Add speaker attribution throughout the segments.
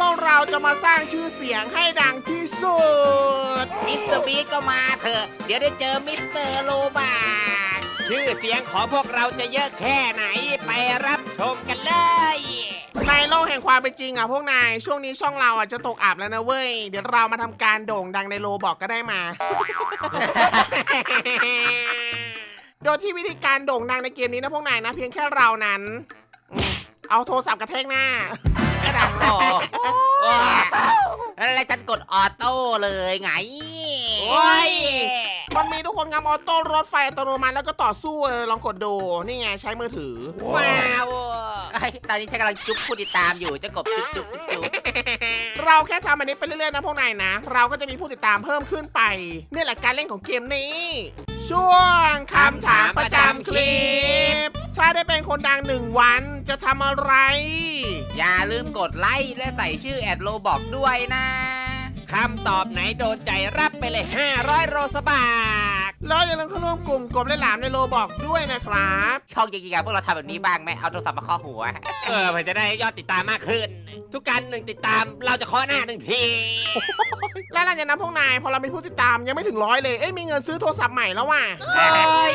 Speaker 1: พวกเราจะมาสร้างชื่อเสียงให้ดังที่สุด
Speaker 2: มิสเตอร์บีก็มาเถอะ เดี๋ยวได้เจอมิสเตอร์โลบาก
Speaker 3: ชื่อเสียงของพวกเราจะเยอะแค่ไหนไปรับชมกันเลย
Speaker 1: ในโลกแห่งความเป็นจริงอะพวกนาย ช่วงนี้ช่องเราอะจะตกอับแล้วนะเว้ย เดี๋ยวเรามาทำการโด่งดังในโลบอกก็ได้มา โดยที่วิธีการโด่งดังในเกมนี้นะพวกนายนะ เพียงแค่เรานั้นอืม เอาโทรศัพท์กระแทกหน้าก็ดัง
Speaker 2: โอ้โหแล้วฉันกดออโต้เลยไง
Speaker 3: โอ้ย
Speaker 1: มันมีทุกคนงามออโต้รถไฟอัตโนมัติแล้วก็ต่อสู้เออลองกดดู นี่ไงใช้มือถือ
Speaker 3: ว้าว
Speaker 2: ไอ้ยตอนนี้ฉันกำลังจุ๊บผู้ติดตามอยู่จะกบจุ๊บจุ๊บจุ๊บจุ๊บ
Speaker 1: เราแค่ทำอันนี้ไปเรื่อยๆนะพวกนายนะ เราก็จะมีผู้ติดตามเพิ่มขึ้นไปนี่แหละการเล่นของเกมนี้ ช่วงคำถามประจำคลิป ถ้าได้เป็นคนดังหนึ่งวันจะทำอะไร
Speaker 2: อย่าลืมกดไลค์และใส่ชื่อแอดโลบอกด้วยนะ
Speaker 3: คำตอบไหนโดนใจรับไปเลย 500 โรสบาก
Speaker 1: แล้วอย่าลืมเข้าร่วมกลุ่มกบและหลามในโลบอกด้วยนะครับ
Speaker 2: ช่องจริงๆอะพวกเราทำแบบนี้บ้างไหมเอาโทรศัพท์มาเคาะหัว
Speaker 3: เออเพื่อจะได้ยอดติดตามมากขึ้น ทุกการหนึ่งติดตามเราจะเคาะหน้าหนึ่งที
Speaker 1: และหลังจากนั้นพวกนายพอเรามีผู้ติดตามยังไม่ถึงร้อยเลย เอ้ยมีเงินซื้อโทรศัพท์ใหม่แล้วว่ะ
Speaker 3: โอ้ย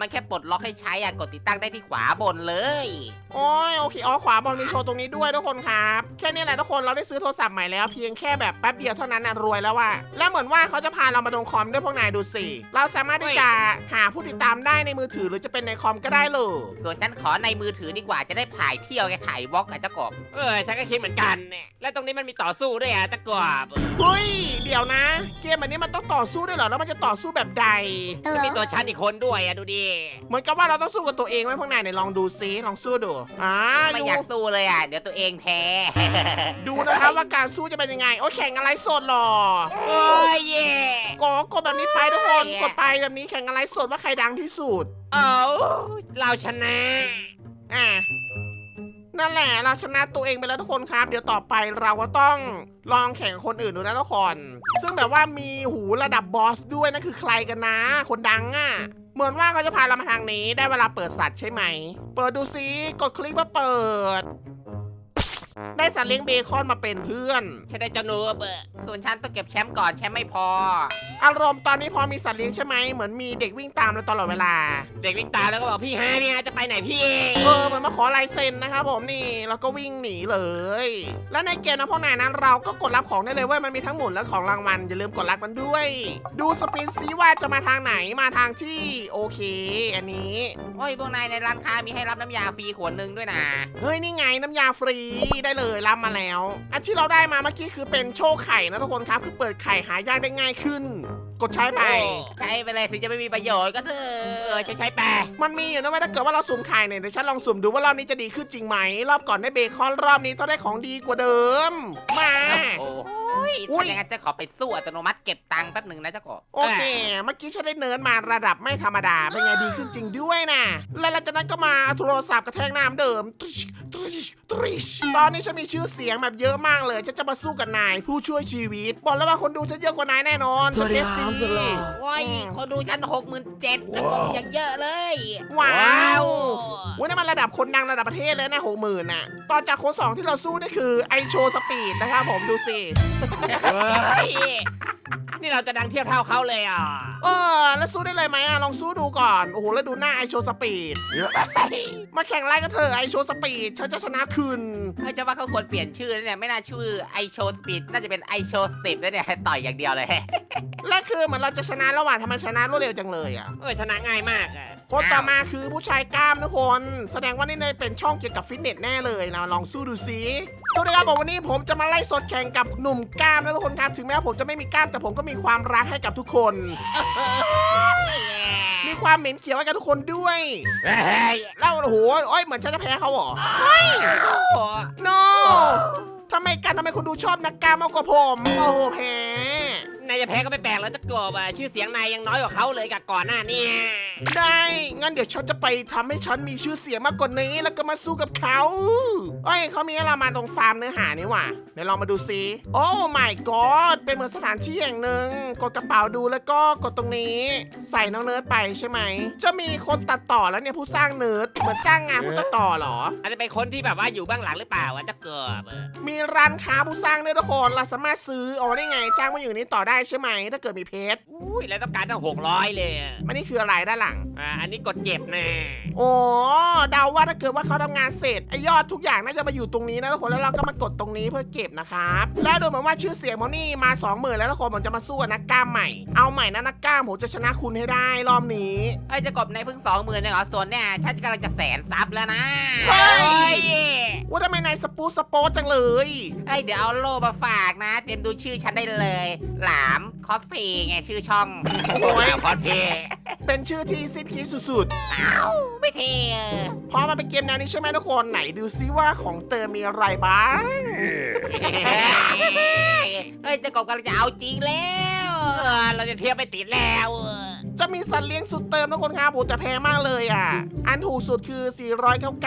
Speaker 2: มันแค่ปลดล็อกให้ใช้อะกดติดตั้งได้ที่ขวาบนเลย
Speaker 1: โอ้ยโอเคอ๋อขวาบอลมีโชว์ตรงนี้ด้วยทุกคนครับ แค่นี้แหละทุกคนเราได้ซื้อโทรศัพท์ใหม่แล้วเพียงแค่แบบแป๊บเดียวเท่านั้นนะรวยแล้วว่ะและเหมือนว่าเขาจะพาเรามาลงคอมด้วยพวกนายดูสิ เราสามารถที่จะหาผู้ติดตามได้ในมือถือหรือจะเป็นในคอมก็ได้เลย
Speaker 2: ส่วนฉันขอในมือถือดีกว่าจะได้ถ่ายเที่ยวไงถ่ายวอล์กกับเจ้ากบ
Speaker 3: เออฉันก็คิดเหมือนกันเนี่ยแล้วตรงนี้มันมีต่อสู้ด้วยอะตะกอบ
Speaker 1: เฮ้ยเดี๋ยวนะ เกมแบบนี้มันต้องต่อสู้ด้วยเหรอแล้วมันจะต่อสู้แบบใด
Speaker 3: มันมีตัวฉันอีกคนด้วยอะดูดิ
Speaker 1: เหมือนกับว่าเราต้องสู้กับตัวเองไว้พวกนายไหนลองดูซิลองสู้ดูอ่า
Speaker 2: ไม่
Speaker 1: ดู
Speaker 2: อยากสู้เลยอะเดี๋ยวตัวเองแพ้
Speaker 1: ดูนะครับว่าการสู้จะเป็นยังไงโอ้ยแข่งอะไรสดหรอ
Speaker 3: โอ้ยเย่
Speaker 1: กดกดแบบนี้ไปทุกคนกดไปแบบนี้แข่งอะไรสดว่าใครดังที่สุด
Speaker 3: เอาเราชนะ
Speaker 1: อะนั่นแหละเราชนะตัวเองไปแล้วทุกคนครับ เดี๋ยวต่อไปเราก็ต้องลองแข่งกับคนอื่นดูนะทุกคนซึ่งแบบว่ามีหูระดับบอสด้วยนั่นคือใครกันนะ คนดังอะ เหมือนว่าเขาจะพาเรามาทางนี้ได้เวลาเปิดสัตว์ใช่ไหม เปิดดูซิกดคลิกเพื่อเปิด ได้สัตว์เลี้ยงเบคอนมาเป็นเพื่อน
Speaker 3: ฉันได้เจ้าหนูเบอ
Speaker 2: ส่วนฉันต้องเก็บแชมป์ก่อนแชมป์ไม่พอ
Speaker 1: อารมณ์ตอนนี้พอมีสัตว์เลี้ยงใช่ไหมเหมือนมีเด็กวิ่งตามเราตลอดเวลา
Speaker 3: เด็กวิ่งตามแล้วก็บอกพี่ฮาเนี่ยจะไปไหนพี่
Speaker 1: เออเหมือนมาขอลายเซ็นนะครับผมนี่แล้วก็วิ่งหนีเลย และในเกมนะพวกนายนั้นเราก็กดรับของได้เลยเว่ามันมีทั้งหมุนและของรางวัลอย่าลืมกดรับมันด้วย ดูสปีดซีว่าจะมาทางไหนมาทางที่โอเค อันนี้
Speaker 2: โอ้ยพวกนายในร้านค้ามีให้รับน้ำยาฟรีขวดหนึ่งด้วยนะ
Speaker 1: เฮ้ยนี่ไงน้ำยาฟรีได้เลยรับมาแล้วอันที่เราได้มาเมื่อกี้คือเป็นโชคไข่นะทุกคนครับ คือเปิดไข่หายากได้ง่ายขึ้น กดใช้ไป
Speaker 2: ใช้ไปเลยถึงจะไม่มีประโยชน์ก็เถอ
Speaker 3: เออะใช้ใช้แปร
Speaker 1: มันมีอยู่นะเว้ยถ้าเกิดว่าเราสุ่มไข่เนี่ยเดี๋ยวฉันลองสุ่มดูว่ารอบนี้จะดีขึ้นจริงไหมรอบก่อนได้เบคอนรอบนี้ต้องได้ของดีกว่าเดิม มา
Speaker 2: โอ้ ย
Speaker 1: อุ้ย
Speaker 2: ถ้าอย่างนั้นจะขอไปสู้อัตโนมัติเก็บตังค์แป๊บหนึ่งนะเจ้ากบ
Speaker 1: โอเค เมื่อกี้ฉันได้เนิร์ดมาระดับไม่ธรรมดา เป็นไงดีขึ้นจริงด้วยนะแล้วหลังจากนั้นก็มาโทรศัพท์กระแทกน้ำเดิมตริชตริชตริชตอนนี้ฉันมีชื่อเสียงแบบเยอะมากเลย ฉันจะมาสู้กับนาย ผู้ช่วยชีวิต บอกแล้วว่าคนดูฉันเยอะกว่านายแน่นอนฉันเทสดี
Speaker 2: โอ้ยเขาดูฉันหกหมื่นเจ็ดตะกบอย่างเยอะเลย
Speaker 1: ว้า
Speaker 3: ว้าวว
Speaker 1: วันนี้มันระดับคนดังระดับประเทศแล้วนะหกหมื่นอะ ต่อจากคนสองที่เราสู้นี่คือไอโชสปีดนะครับผมดูสิ
Speaker 3: เฮ้ยนี่เราจะดังเทียบเท่าเขาเลยอะ
Speaker 1: เออ แล้วสู้ได้เลยไหมอะ ลองสู้ดูก่อน โอ้โห แล้วดูหน้าไอโชสปีด มาแข่งไล่กันเถอะไอโชสปีดฉันจะชนะคืน
Speaker 2: เฮ้ยจะว่าเขาควรเปลี่ยนชื่อนะเนี่ยไม่น่าชื่อไอโชสปีดน่าจะเป็นไอโชสติปแล้วเนี่ยต่อยอย่างเดียวเลย
Speaker 1: และคือเหมือนเราจะชนะระหว่างทำไมชนะรวดเร็วจังเลยอะ
Speaker 3: เออชนะง่ายมากอะ
Speaker 1: คนต่อมาคือผู้ชายกล้ามทุกคน แสดงว่านี่เลยเป็นช่องเกี่ยวกับฟิตเนสแน่เลยนะลองสู้ดูซิสวัสดีครับผมวันนี้ผมจะมาไล่สดแข่งกับหนุ่มกล้ามนะทุกคนครับ ถึงแม้ว่าผมจะไม่มีกล้ามแต่ผมก็มีความรักให้กับทุกคนมีความเหม็นเขียวให้กับทุกคนด้วย
Speaker 3: เฮ้ย
Speaker 1: แล้วโอ้โหโอ้ยเหมือนฉันจะแพ้เขาเหรอ
Speaker 2: โอ้โห
Speaker 1: no ทำไมกันทำไมคนดูชอบนักกล้ามมากกว่าผม โอ้โหแพ้
Speaker 3: นายจะแพ้ก็ไม่แปลกแล้วตะกอบอะชื่อเสียงนายยังน้อยกว่าเขาเลยกับก่อนหน้าเนี่ย
Speaker 1: ได้ งั้นเดี๋ยวฉันจะไปทำให้ฉันมีชื่อเสียงมากกว่านี้ แล้วก็มาสู้กับเขาเอ้ยเขามีให้เรามาตรงฟาร์มเนื้อหานี่หว่าเดี๋ยวลองมาดูซิโอ้ my god เป็นเหมือนสถานที่แห่งหนึ่งกดกระเป๋าดูแล้วก็กดตรงนี้ ใส่น้องเนิร์ดไปใช่ไหม จะมีคนตัดต่อแล้วเนี่ยผู้สร้างเนิร์ดเหมือนจ้างงานผู้ตัดต่อเหรอ
Speaker 3: อาจจะเป็นคนที่แบบว่าอยู่เบ้างหลังหรือเปล่าวะเจะเกิบ
Speaker 1: มีร้านค้าผู้สร้างเนี่ยทุกคนเราสามารถซื้ออ๋อได้ไง จ้างมาอยู่นี้ต่อได้ใช่ไหม ถ้าเกิดมีเพจ
Speaker 3: อุ้ยแล้วต้องการตั้งหกร้อยเลยอะ
Speaker 1: มันนี่คืออะไรด้านหลัง
Speaker 3: อ่าอันนี้กดเก็บนะ
Speaker 1: โอ้เดาว่าถ้าเกิดว่าเขาทำงานเสร็จไอยอดทุกอย่างน่าจะมาอยู่ตรงนี้นะทุกคนแล้วเราก็มากดตรงนี้เพื่อเก็บนะครับ แล้วดูเหมือนว่าชื่อเสียงมอนี่มา 2 0,000 แล้วทุกคนผมจะมาสู้กับนักกล้ามใหม่ เอาใหม่นะนักกล้ามผมจะชนะคุณให้ได้รอบนี้
Speaker 2: ไอ้ยเจะกบในเพิ่งสองหมื่นเองเหรอส่วนเนี่ยฉันกำลังจะแสนซับแล้วนะ
Speaker 1: เฮ้
Speaker 3: โอ้
Speaker 1: ย
Speaker 3: ย
Speaker 1: ว่าทำไมนายสปูสโปตจังเลย
Speaker 2: ไอ้ยเดี๋ยวเอาโล่มาฝากนะ เต็มดูชื่อฉันได้เลย หลามคอสเพย์ไงชื่อช่อง
Speaker 3: โอ้ย คอนเพย์
Speaker 1: เป็นชื่อที่สิ้นคิดสุด
Speaker 2: อ้าวไม่เท่เออ
Speaker 1: ๆเพราะมันเป็นเกมแนวนี้ใช่ไหมทุกคนไหนดูซิว่าของเติมมีอะไรบ้าง
Speaker 2: เฮ้ยเจะกบกำลังจะเอาจริงแล้ว
Speaker 3: เออเราจะเทียบไม่ติดแล้วเออ
Speaker 1: จะมีสัตว์เลี้ยงสุดเติมทุกคนครับโหแต่แพงมากเลยอะ อันถูกสุดคือ 499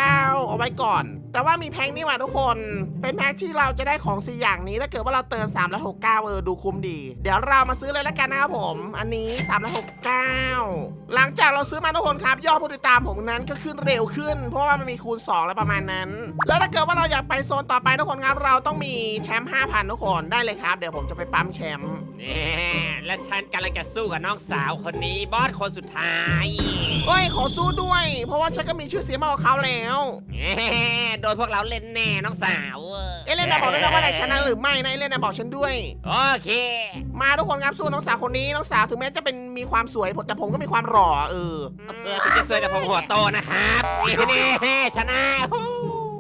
Speaker 1: เอาไว้ก่อน แต่ว่ามีแพ็คนี่หว่าทุกคน เป็นแพ็คที่เราจะได้ของสี่อย่างนี้ถ้าเกิดว่าเราเติม 369 เออดูคุ้มดี เดี๋ยวเรามาซื้อเลยแล้วกันนะครับผม อันนี้ 369 หลังจากเราซื้อมาทุกคนครับยอดผู้ติดตามผมนั้นก็ขึ้นเร็วขึ้น เพราะว่ามันมีคูณ 2 แล้วประมาณนั้น แล้วถ้าเกิดว่าเราอยากไปโซนต่อไปทุกคนครับ เราต้องมีแชมป์5,000ทุกคนได้เลยครับ เดี๋ยวผมจะไปปั๊มแชมป์
Speaker 3: นี่และฉันกำลังจะสู้กับน้องสาวคนนี้บอสคนสุดท้าย
Speaker 1: เฮ้ยขอสู้ด้วย เพราะว่าฉันก็มีชื่อเสียงมากกว่าเขาแล้ว
Speaker 3: เอ๊ะโดนพวกเราเล่นแน่น้องสาวเออ
Speaker 1: เอเลนนะบอกด้วยนะว่าอะไรชนะหรือไม่นะเอเลนนะบอกฉันด้วย
Speaker 3: โอเค
Speaker 1: มาทุกคนครับสู้น้องสาวคนนี้น้องสาวถึงแม้จะเป็นมีความสวยแต่ผมก็มีความหล่อเออ
Speaker 3: อืมคุณจะสวยแต่ผมหัวโตนะครับนี่ชนะ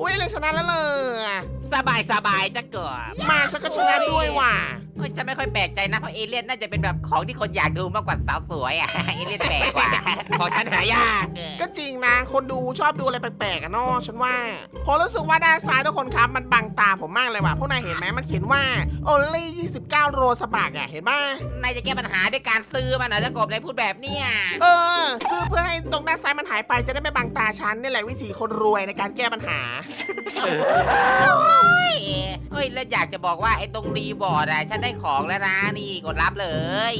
Speaker 1: อุ้ยเอเลนชนะแล้วเลย
Speaker 3: สบายสบายจะเกิบ
Speaker 1: มาฉันก็ชนะด้วยว่ะ
Speaker 2: เฮ้ยฉันไม่ค่อยแปลกใจนะเพราะเอเลี่ยนน่าจะเป็นแบบของที่คนอยากดูมากกว่าสาวสวยอะ เอเลี่ยนแปลกกว่า
Speaker 3: ของฉันหายากเออ
Speaker 1: ก็จริงนะ คนดูชอบดูอะไรแปลกๆอะเนาะฉันว่าผมรู้สึกว่าด้านซ้ายทุกคนครับ มันบังตาผมมากเลยว่ะพวกนายเห็นไหมมันเขียนว่า only 29 โรสบักอะเห็นป่ะ
Speaker 2: นายจะแก้ปัญหาด้วยการซื้อมันนะเจะกบนายพูดแบบเนี้ย
Speaker 1: เออ ซื้อเพื่อให้ตรงด้านซ้ายมันหายไปจะได้ไม่บังตาฉันนี่แหละวิธีคนรวยในการแก้ปัญหา
Speaker 2: เฮ้ยเฮ้ยแล้วอยากจะบอกว่าไอ้ตรงรีบอร์ดอะฉันได้ของแล้วนะนี่กดรับเลย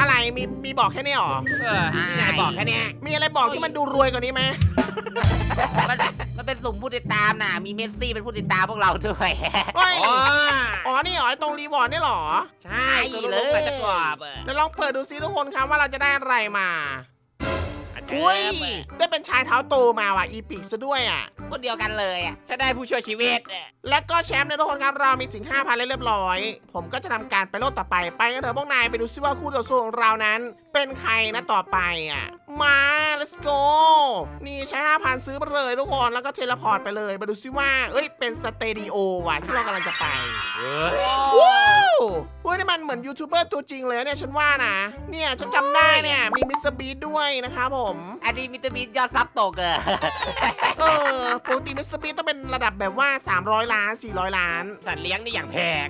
Speaker 1: อะไรมีมีบอกแค่นี้หรอ
Speaker 3: เออนี่นายบอกแค่เนี้ย
Speaker 1: มีอะไรบอกที่มันดูรวยกว่านี้ไหม
Speaker 2: มันมันเป็นสุ่มผู้ติดตามน่ะ มีเมสซี่เป็นผู้ติดตามพวกเราด้วย
Speaker 1: เฮ้ย
Speaker 3: อ๋อ
Speaker 1: อ๋อ นี่เหรอไอ้ตรงรีวอร์ดนี่เหรอ
Speaker 3: ใช่ตัวลูกๆไปจะกรอบเออ
Speaker 1: เดี๋ยวลองเปิดดูซิทุกคนครับว่าเราจะได้อะไรมา
Speaker 3: อาจจะ
Speaker 1: อุ้ยได้เป็นชายเท้าโตมาว่ะอีพิกซะด้วยอะ
Speaker 2: คนเดียวกันเลยอะ
Speaker 3: ฉันได้ผู้ช่วยชีวิตเออ
Speaker 1: และก็แชมป์เนี่ยทุกคนครับเรามีถึง5,000เรียบร้อย ผมก็จะทำการไปโลดต่อไปไปกันเถอะพวกนายไปดูซิว่าคู่ต่อสู้ของเรานั้น เป็นใครนะต่อไปอะ มา let's go นี่ใช้5,000ซื้อมาเลยทุกคน แล้วก็เทเลพอร์ตไปเลย มาดูซิว่า เอ้ย เป็นสเตดิโอว่ะ ที่เรากำลังจะไป
Speaker 3: เออ
Speaker 1: ว้าวเฮ้ยนี่มันเหมือนยูทูบเบอร์ตัวจริงเลยนะเนี่ย ฉันว่านะ เนี่ยฉันจำได้เนี่ย มีมิสเตอร์บีด้วยนะครับผม
Speaker 2: อันนี้มิสเตอร์บีนยอดซับตกเออ
Speaker 1: เออปกติมิสเตอร์บีต้องเป็นระดับแบบว่า 300 ล้าน 400 ล้าน
Speaker 3: สัตว์เลี้ยงนี่อย่างแพง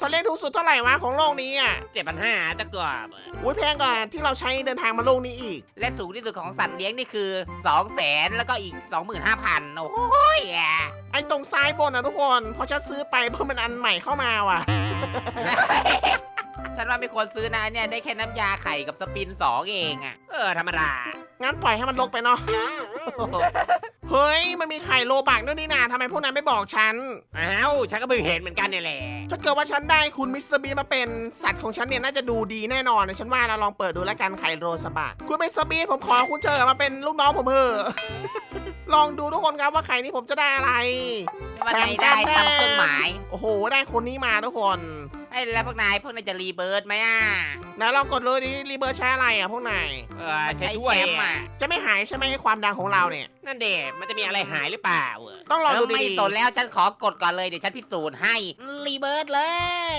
Speaker 1: สัตว์เลี้ยงถูกสุดเท่าไหร่วะของโลกนี้อะ
Speaker 3: เจ็ดพันห้าจะกรอบเออ
Speaker 1: อุ้ยแพงกว่าที่เราใช้เดินทางมาโลกนี้อีก
Speaker 2: และสูงที่สุดของสัตว์เลี้ยงนี่คือ2 0 0แสนแล้วก็อีก 25,000 โอ้ยอะ
Speaker 1: ไอ้ตรงซ้ายบนนะทุกคนพอฉันซื้อไปเพิ่มมันอันใหม่เข้ามาว่ะ
Speaker 2: ฉันว่าไม่ควรซื้อนะเนี่ยได้แค่น้ำยาไข่กับสปิน2เองอะ
Speaker 3: เออธรรมดา
Speaker 1: งั้นปล่อยให้มันลกไปเนาะ เฮ้ย มันมีไข่โลบักด้วยนี่นาทำไมพวกนั้นไม่บอกฉัน
Speaker 3: อ้าวฉันก็เพิ่งเห็นเหมือนกันเนี่ยแหละ
Speaker 1: ถ้าเกิดว่าฉันได้คุณมิสเตอร์บีมาเป็นสัตว์ของฉันเนี่ยน่าจะดูดีแน่นอนนะฉันว่าเราลองเปิดดูแล้วกันไข่โรสบักคุณมิสเตอร์บีผมขอคุณเจอมาเป็นลูกน้องผมเถอะ ลองดูทุกคนครับว่าไข่นี้ผมจะได้อะไร
Speaker 2: วันไหนได้ทำเครื่องหมาย
Speaker 1: โอ้โห ได้คนนี้มาทุกคน
Speaker 2: ไอ้แล้วพวกนายพวกนายจะรีเบิร์ดไหมอะ
Speaker 1: นะลองกดเลยดิรีเบิร์ใช้อะไรอะพวกนาย
Speaker 3: เออใช้
Speaker 2: ใช้
Speaker 3: ถ้วย
Speaker 2: แชมป์อะ
Speaker 1: จะไม่หายใช่ไหมให้ความดังของเราเนี่ย
Speaker 3: นั่นเด็มันจะมีอะไรหายหรือเปล่าเออ
Speaker 1: ต้องลองดู
Speaker 2: ไม่
Speaker 1: ดี
Speaker 2: สนแล้วฉันขอกดก่อนเลยเดี๋ยวฉันพิสูจน์ให้รีเบิร์ดเลย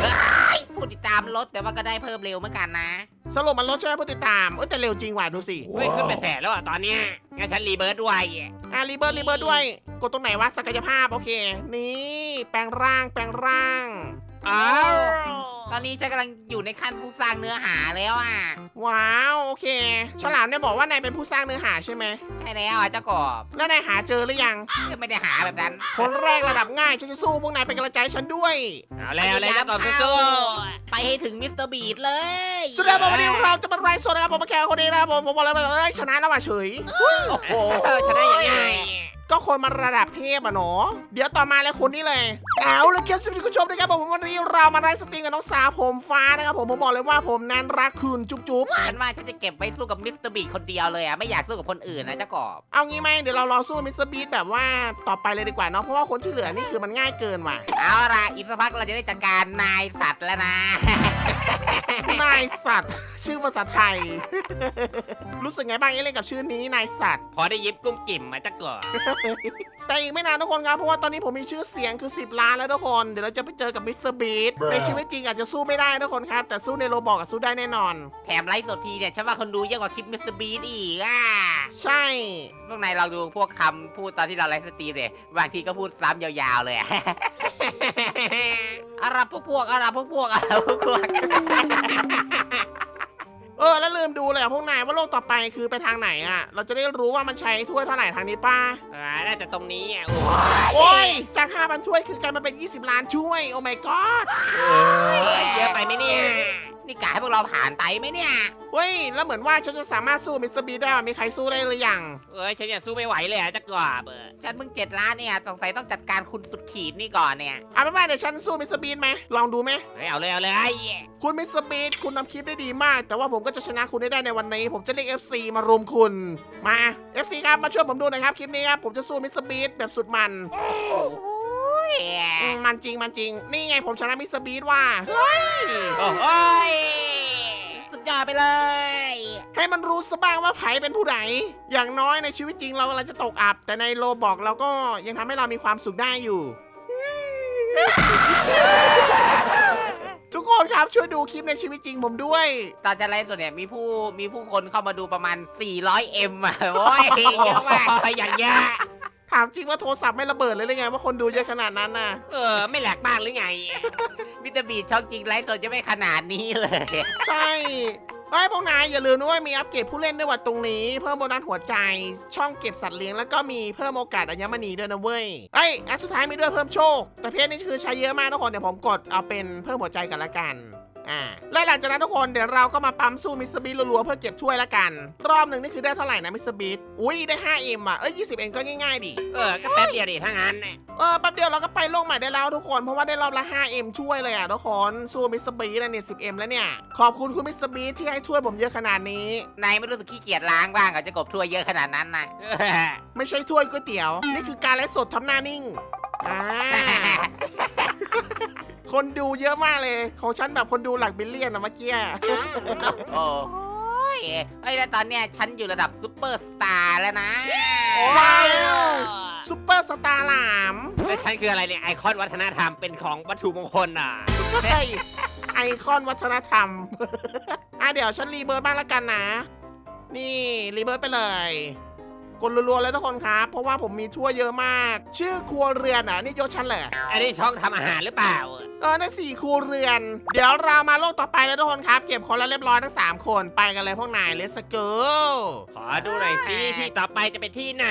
Speaker 2: เฮ้ยผู้ติดตามลดแต่ว่าก็ได้เพิ่มเร็วเหมือนกันนะ
Speaker 1: ๆสรุปมันลดใช่ไหมผู้ติดตามเอ้ยแต่เร็วจริงว่ะดูสิ
Speaker 3: เฮ้ยขึ้นไปแสนแล้วอะตอนเนี้ยงั้นฉันรีเบิร์ดด้วย
Speaker 1: อะรีเบิร์ดรีเบิร์ดด้วย กดตรงไหนวะศักยภาพโอเค นี่ แปลงร่างแปลงร่าง
Speaker 3: อ้าว
Speaker 2: ตอนนี้ฉันกำลังอยู่ในขั้นผู้สร้างเนื้อหาแล้วอะ
Speaker 1: ว้าว โอเค ฉลามเนี่ยบอกว่านายเป็นผู้สร้างเนื้อหาใช่ไหม
Speaker 2: ใช่แล้วอะเจ้ากบ
Speaker 1: แล้วนายหาเจอหรือยัง
Speaker 2: ก็ไม่ได้หาแบบนั้น
Speaker 1: คนแรกระดับง่ายฉันจะสู้พวกนายเป็นกำลังใจให้ฉันด้วย
Speaker 3: เอาแล้วเลยแล้วก่อนสู้
Speaker 2: ไปให้ถึงมิสเตอร์บีดเลย
Speaker 1: สุดท้ายวันนี้เราจะมาไลฟ์สดนะครับผมมาแข่งคนนี้นะครับผมผมบอกแล้วว่าเอ้ยชนะแล้วว่ะเฉย
Speaker 2: โอ้โห
Speaker 3: เออชนะอย่างง่าย
Speaker 1: ก็คนมาระดับเทพอะเนาะเดี๋ยวต่อมาเลยคนนี้เลย เอาละครับสวัสดีคุณผู้ชมนะครับผมวันนี้เรามาไลฟ์สตรีมกับน้องสาวผมฟ้านะครับผมผมบอกเลยว่าผมนั้นรักคุณจุ๊บจุ๊บ
Speaker 2: ฉันว่าฉันจะเก็บไว้สู้กับมิสเตอร์บีดคนเดียวเลยอะไม่อยากสู้กับคนอื่นนะเจ้ากบ
Speaker 1: เอางี้ไหมเดี๋ยวเรารอสู้มิสเตอร์บีทแบบว่าต่อไปเลยดีกว่าเนาะเพราะว่าคนที่เหลือนี่คือมันง่ายเกินว่ะ
Speaker 2: เอาล่ะอีกสักพักเราจะได้จัดการนายสัตว์แล้วนะ
Speaker 1: นายสัตว์ ชื่อภาษาไทย รู้สึกไงบ้างเอ้เล่นกับชื่อนี้นายสัตว์
Speaker 3: พอได้ยิบกุ้มกิ่มมาจะก่อน
Speaker 1: แต่อีกไม่นานทุกคนครับ เพราะว่าตอนนี้ผมมีชื่อเสียงคือ 10 ล้านแล้วทุกคน เดี๋ยวเราจะไปเจอกับมิสเตอร์บีทในชีวิตจริงอาจจะสู้ไม่ได้ทุกคนครับ แต่สู้ในโรบอกอะสู้ได้แน่นอน
Speaker 2: แถมไลฟ์สดทีเนี่ยฉันว่าคนดูเยอะกว่าคลิปมิสเตอร์บีดอีกอะ
Speaker 1: ใช่
Speaker 2: พวกนายเราดูพวกคำพูดตอนที่เราไลฟ์สตรีมเลยบางทีก็พูดซ้ำยาวๆเลยอะอารับพวกพวกอารับพวกพวกอารับพวกพวก
Speaker 1: เออแล้วลืมดูเลยอะพวกนายว่าโลกต่อไปคือไปทางไหนอะเราจะได้รู้ว่ามันใช้ถ้วยเท่าไหร่ทางนี้ป้า
Speaker 3: อ่าน่าจะตรงนี้อะโอ้
Speaker 1: โอ้ยจาก5,000ถ้วยคือกลายมาเป็น 20 ล้านถ้วย โอ้ my god
Speaker 3: ยเยอะไปไหมเนี่ย
Speaker 2: นี่กะให้พวกเราผ่านไปไหมเนี่ย
Speaker 1: เฮ้ย แล้วเหมือนว่าฉันจะสามารถสู้มิสเตอร์บีได้ว่ะมีใครสู้ได้หรือยัง
Speaker 3: เอ้ยฉันยังสู้ไม่ไหวเลยอะจะกรอบเออ
Speaker 2: ฉันเพิ่งเจ็ดล้านเนี่ยสงสัยต้องจัดการคุณสุดขีดนี่ก่อนเนี่ย
Speaker 1: เอาเป็นว่าเดี๋ยวฉันสู้มิสเตอร์บีไหมลองดูไหม
Speaker 3: เฮ้ยเอาเลยเอาเลย
Speaker 1: คุณมิสเตอร์บีคุณทำคลิปได้ดีมาก แต่ว่าผมก็จะชนะคุณได้ได้ในวันนี้ ผมจะเรียก FC มารุมคุณ มา FC ครับ มาช่วยผมดูหน่อยครับคลิปนี้ครับ ผมจะสู้มิสเตอร์บีแบบสุดมัน
Speaker 2: โอ้ ย
Speaker 1: อืมมันจริงมันจริง นี่ไงผมชนะมิสเตอร์บีว่าเฮ้ย
Speaker 3: โอ้โหย
Speaker 2: สุดยอดไปเลย
Speaker 1: ให้มันรู้ซะบ้างว่าไผเป็นผู้ใดอย่างน้อยในชีวิตจริงเรากำลังจะตกอับ แต่ในโลบอกเราก็ยังทำให้เรามีความสุขได้อยู่ ทุกคนครับช่วยดูคลิปในชีวิตจริงผมด้วย
Speaker 2: ตอนจะไลฟ์สดเนี่ยมีผู้มีผู้คนเข้ามาดูประมาณ 400 m อะโอ้ยเยอะมาก
Speaker 3: อย่างเงี้ย
Speaker 1: ถามจริงว่าโทรศัพท์ไม่ระเบิดเลยหรือไงว่าคนดูเยอะขนาดนั้นน่ะ
Speaker 3: เออ ไม่แหลกบ้างหรือไง
Speaker 2: มิสเตอร์บีดช็อกจริงไลฟ์สดจะไม่ขนาดนี้เลย
Speaker 1: ใช่เฮ้ยพวกนายอย่าลืมนะว่ามีอัปเกรดผู้เล่นด้วยว่ะตรงนี้ เพิ่มโบนัสหัวใจช่องเก็บสัตว์เลี้ยงแล้วก็มีเพิ่มโอกาสอัญมณีด้วยนะเว้ยเอ้ยอันสุดท้ายมีด้วยเพิ่มโชค แต่เพจนี้คือใช้เยอะมากทุกคนเดี๋ยวผมกดเอาเป็นเพิ่มหัวใจกันละกัน อ่าและหลังจากนั้นทุกคนเดี๋ยวเราก็มาปั๊มสู้มิสเตอร์บีรัวๆเพื่อเก็บถ้วยละกัน รอบหนึ่งนี่คือได้เท่าไหร่นะมิสเตอร์บีอุ้ยได้ 5M อะเอ้ย20เอ็ก็ง่ายๆดิ
Speaker 3: เออ ก็แป๊บเดียวดิถ้างั้นน่ะ
Speaker 1: เออแป๊บเดียวเราก็ไปโลกใหม่ได้แล้วทุกคนเพราะว่าได้รอบละ 5M ช่วยเลยอะทุกคนสู้มิสเตอร์บีแล้วเนี่ย 10M แล้วเนี่ยขอบคุณคุณมิสเตอร์บีที่ให้ช่วยผมเยอะขนาดนี้
Speaker 2: นายไม่รู้สึกขี้เกียจล้างบ้างเหรอจะกบทั่วยเยอะขนาดนั้นนะ
Speaker 3: เออ
Speaker 1: ไม่ใช่ถ้วยก๋วยเตี๋ยว นี่คือการไลฟ์สดทำหน้านิ่งอ่า คนดูเยอะมากเลยของฉันแบบคนดูหลักบิลเลียนนะเมื่อกี้
Speaker 2: โอ้ยเฮ้ยแล้วตอนเนี้ยฉันอยู่ระดับซูเปอร์สตาร์แล้วนะ
Speaker 1: ว้าวซุปเปอร์สตาร์หลาม
Speaker 3: แล้วฉันคืออะไรเนี่ยไอคอนวัฒนธรรมเป็นของวัตถุมงคลอะ
Speaker 1: เฮ้ยไอคอนวัฒนธรรม อะเดี๋ยวฉันรีเบิร์ดบ้างละกันนะ นี่รีเบิร์ดไปเลยกดรัวๆเลยทุกคนครับ เพราะว่าผมมีทั่วเยอะมาก ชื่อครัวเรือนอะนี่ยศฉันเลย
Speaker 3: อันนี้ช่องทำอาหารหรือเปล่า
Speaker 1: เออนั่นสี่ครัวเรือน เดี๋ยวเรามาโลกต่อไปแล้วทุกคนครับ เก็บคนละเรียบร้อยทั้ง 3 คนไปกันเลยพวกนายเลสเกิล
Speaker 3: ขอดูหน่อยสิที่ต่อไปจะเป็นที่ไหน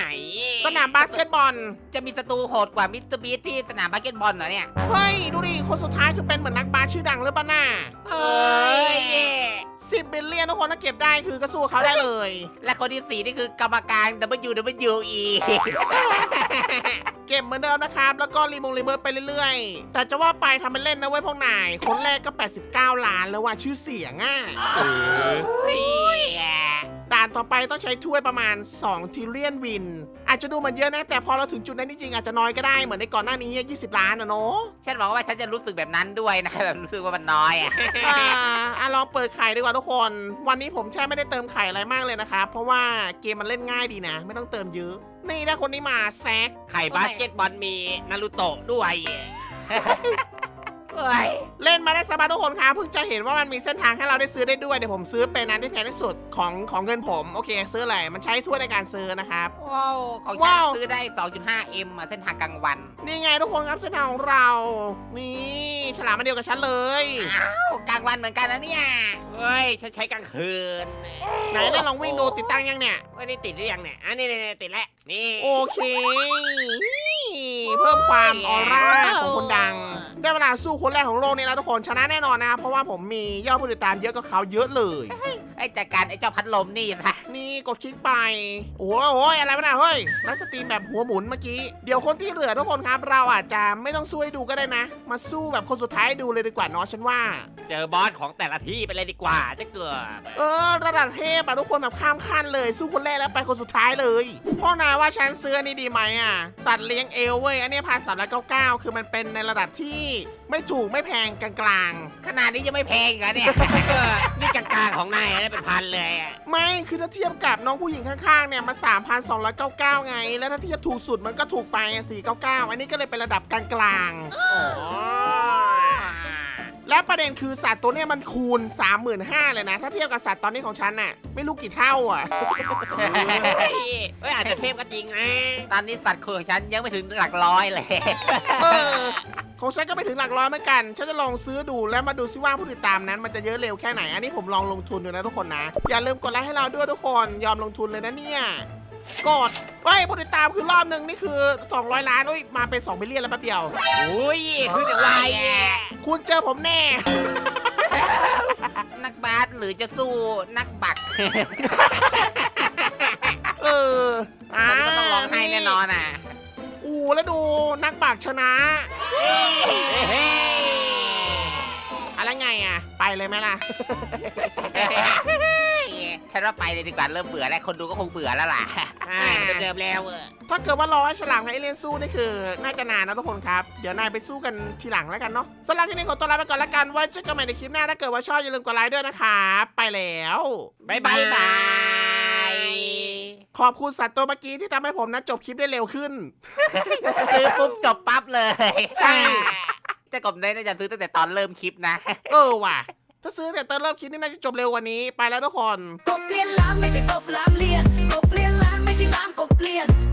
Speaker 1: สนามบาสเกตบอล
Speaker 2: จะมีศัตรูโหดกว่ามิสเตอร์บีที่สนามบาสเกตบอลเหรอเนี่ย
Speaker 1: เฮ้ย ดูดิ คนสุดท้ายคือเป็นเหมือนนักบาสชื่อดังหรือเปล่าน่า
Speaker 2: เอ้ย
Speaker 1: สิบบิลเลียนทุกคนถ้าเก็บได้คือก็สู้เขาได้เลย
Speaker 2: และคนที่สี่นี่คือกรรมการ WWE
Speaker 1: เก็บเหมือนเดิมนะครับ แล้วก็รีโมงรีเบิร์ตไปเรื่อยๆ แต่จะว่าไปทำเป็นเล่นนะเว้ยพวกนายคนแรกก็ 89 ล้านแล้วว่าชื่อเสียงอะด่านต่อไปต้องใช้ถ้วยประมาณ 2 ทิลเลียนวิน อาจจะดูเหมือนเยอะนะ แต่พอเราถึงจุดนั้นจริงๆอาจจะน้อยก็ได้เหมือนในก่อนหน้านี้ 20 ล้านนะเนาะ
Speaker 2: ฉันบอกว่าฉันจะรู้สึกแบบนั้นด้วยนะแบบรู้สึกว่ามันน้อยอะ
Speaker 1: อ่าอะลองเปิดไข่ดีกว่าทุกคน วันนี้ผมแทบไม่ได้เติมไข่อะไรมากเลยนะครับเพราะว่าเกมมันเล่นง่ายดีนะ ไม่ต้องเติมเยอะ นี่ได้คนนี้มาแซก
Speaker 3: ไข่บาสเกตบอลมีนารูโตะด้วย
Speaker 2: เอ้ย
Speaker 1: เล่นมาได้สักพักทุกคนครับเพิ่งจะเห็นว่ามันมีเส้นทางให้เราได้ซื้อได้ด้วยเดี๋ยวผมซื้อเป็นอันที่แพงที่สุดของของเงินผมโอเค ซื้ออะไรมันใช้ถ้วยในการซื้อนะครับ
Speaker 2: ว้าวของฉั
Speaker 1: ว้านว
Speaker 2: ซื้อได้ 2.5M อะเส้นทางกลางวัน
Speaker 1: นี่ไงทุกคนครับเส้นทางของเรา นี่ฉลามมันเดียวกับฉันเลย
Speaker 2: อ้าวกลางวันเหมือนกันนะเนี่ย
Speaker 3: เฮ้ยฉันใช้กลางคืน
Speaker 1: ไหนเล่นลองวิ่งดูติดตั้งยังเนี่ย
Speaker 3: เฮ้ยนี่ติดหรือยังเนี่ยอันนี้นี่ติดแล้วนี่
Speaker 1: โอเค เพิ่มความออร่าของคนดัง ได้เวลาสู้คนแรกของโลกนี้แล้วทุกคนชนะแน่นอนนะครับเพราะว่าผมมียอดผู้ติดตามเยอะกว่าเขาเยอะเลย
Speaker 2: ไอ้จัดการไอ้เจ้าพัดลมนี่ซะ
Speaker 1: นี่กดคลิกไป โอ้โหโอ้ยอะไรวะเนะเฮ้ยไลฟ์สตรีมแบบหัวหมุนเมื่อกี้ เดี๋ยวคนที่เหลือทุกคนครับ เราอาจจะไม่ต้องสู้ให้ดูก็ได้นะ มาสู้แบบคนสุดท้ายให้ดูเลยดีกว่าเนาะฉันว่า
Speaker 3: เจอบอสของแต่ละที่ไปเลยดีกว่าจะเกือบ
Speaker 1: เออระดับเทพอะทุกคนแบบข้ามขั้นเลย สู้คนแรกแล้วไปคนสุดท้ายเลยพ่อนายว่าฉันซื้ออันนี้ดีไหมอะสัตว์เลี้ยงเอลเว้ยอันนี้พันสามร้อยเก้าเก้าคือมันเป็นในระดับที่ ไม่ถูกไม่แพงกลาง
Speaker 2: ขนาดนี้ยังไม่แพงอีกเหรอเนี่ย
Speaker 3: เออนี่กลางๆของนายได้เป็นพันเลยอะ
Speaker 1: ๆ ไม่คือถ้าเทียบกับน้องผู้หญิงข้างๆเนี่ยมันสามพันสองร้อยเก้าเก้าไง แล้วถ้าเทียบถูกสุดมันก็ถูกไปสี่เก้าเก้าอันนี้ก็เลยเป็นระดับกลางๆ
Speaker 3: อ๋อ
Speaker 1: แล้วประเด็นคือสัตว์ตัวเนี้ยมันคูณ 35,000เลยนะ ถ้าเทียบกับสัตว์ตอนนี้ของฉันน่ะไม่รู้กี่เท่าอะ
Speaker 3: เฮ้ยเฮ้ยอาจจะเทพก็จริงนะ
Speaker 2: ตอนนี้สัตว์ของฉันยังไม่ถึงหลักร้อยเลย
Speaker 1: เออ ของฉันก็ไปถึงหลักร้อยเหมือนกัน ฉันจะลองซื้อดูแล้วมาดูซิว่าผู้ติดตามนั้น มันจะเยอะเร็วแค่ไหน อันนี้ผมลองลงทุนดูนะทุกคนนะ อย่าลืมกดไลค์ให้เราด้วยทุกคน ยอมลงทุนเลยนะเนี่ย กดเฮ้ยผู้ติดตามคือรอบหนึ่งนี่คือ 200 ล้านอุ้ย มาเป็น2มิลเลียนแล้วแป๊บเดียว
Speaker 3: อุ้ยคือแต่วายอะ
Speaker 1: คุณเจอผมแน่
Speaker 2: นักบาสหรือจะสู้นักบัก
Speaker 1: เอออ่า
Speaker 2: มันก็ต้องร้องไห้แน่นอนอะ
Speaker 1: อู้ แล้วดูนักปากชนะ อะไรไงอะ ไปเลยไหมล่ะ
Speaker 2: ฉันว่าไปเลยดีกว่าเริ่มเบื่อแล้วคนดูก็คงเบื่อแล้วล่ะ
Speaker 3: อ่ามันเดิมๆแล้วอะ
Speaker 1: ถ้าเกิดว่ารอให้ฉลามกับเอเลียนสู้นี่คือ น่าจะนานนะทุกคนครับ เดี๋ยวนายไปสู้กันทีหลังแล้วกันเนาะสำหรับที่นี้ขอตัวลาไปก่อนละกันไว้เจอกันใหม่ในคลิปหน้าถ้าเกิดว่าชอบอย่าลืมกดไลค์ด้วยนะครับไปแล้ว
Speaker 3: บ๊าย
Speaker 2: บา
Speaker 3: ย
Speaker 2: บาย
Speaker 1: ขอบคุณสัตว์ตัวเมื่อกี้ที่ทำให้ผมนะจบคลิปได้เร็วขึ้น
Speaker 2: ซื้อปุ๊บจบปั๊บเลย
Speaker 1: ใช่
Speaker 2: เจ้ากบได้น่าจะซื้อตั้งแต่ตอนเริ่มคลิปนะ
Speaker 1: เออว่ะ ถ้าซื้อแต่ตอนเริ่มคลิปนี่น่าจะจบเร็วกว่านี้ ไปแล้วทุกคน
Speaker 4: กบเลียนล้านไม่ใช่กบล้ามเลียนกบเลียนล้านไม่ใช่ล้ามกบเลียนกบเลียนล้านไม่ใช่เลียน